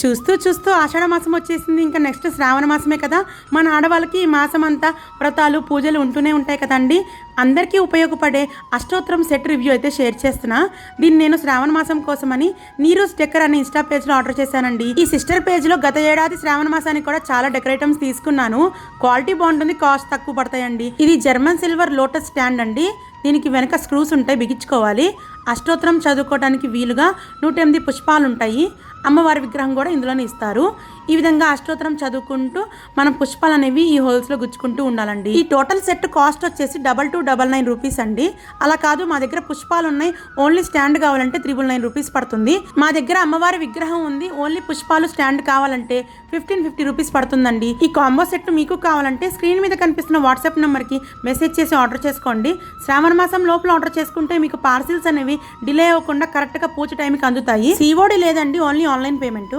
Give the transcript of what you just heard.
చూస్తూ చూస్తూ ఆషాఢ మాసం వచ్చేసింది. ఇంకా నెక్స్ట్ శ్రావణ మాసమే కదా. మన ఆడవాళ్ళకి ఈ మాసం అంతా వ్రతాలు పూజలు ఉంటూనే ఉంటాయి కదండి. అందరికీ ఉపయోగపడే అష్టోత్తరం సెట్ రివ్యూ అయితే షేర్ చేస్తున్నా. దీన్ని నేను శ్రావణ మాసం కోసమని నీరు స్టెక్కర్ అనే ఇన్స్టా పేజ్లో ఆర్డర్ చేశానండి. ఈ సిస్టర్ పేజ్లో గత ఏడాది శ్రావణ మాసానికి కూడా చాలా డెకరేటమ్స్ తీసుకున్నాను. క్వాలిటీ బాగుంటుంది కాస్ట్ తక్కువ పడతాయండి. ఇది జర్మన్ సిల్వర్ లోటస్ స్టాండ్ అండి. దీనికి వెనక స్క్రూస్ ఉంటాయి బిగించుకోవాలి. అష్టోత్తరం చదువుకోవడానికి వీలుగా నూట ఎనిమిది పుష్పాలు ఉంటాయి అమ్మవారి విగ్రహం కూడా ఇందులోనే ఇస్తారు. ఈ విధంగా అష్టోత్తరం చదువుకుంటూ మనం పుష్పాలు అనేవి ఈ హోల్స్లో గుచ్చుకుంటూ ఉండాలండి. ఈ టోటల్ సెట్ కాస్ట్ వచ్చేసి double two double nine rupees అండి. అలా కాదు మా దగ్గర పుష్పాలు ఉన్నాయి ఓన్లీ స్టాండ్ కావాలంటే త్రిబుల్ నైన్ రూపీస్ పడుతుంది. మా దగ్గర అమ్మవారి విగ్రహం ఉంది. ఓన్లీ పుష్పాలు స్టాండ్ కావాలంటే ఫిఫ్టీన్ ఫిఫ్టీ రూపీస్ పడుతుందండి. ఈ కాంబో సెట్ మీకు కావాలంటే స్క్రీన్ మీద కనిపిస్తున్న వాట్సాప్ నెంబర్కి మెసేజ్ చేసి ఆర్డర్ చేసుకోండి. శ్రావణ మాసం లోపల ఆర్డర్ చేసుకుంటే మీకు పార్సిల్స్ అనేవి డిలే అవ్వకుండా కరెక్ట్గా పూజ టైంకి అందుతాయి. సిఓడి లేదండి ఓన్లీ ఆన్లైన్ పేమెంట్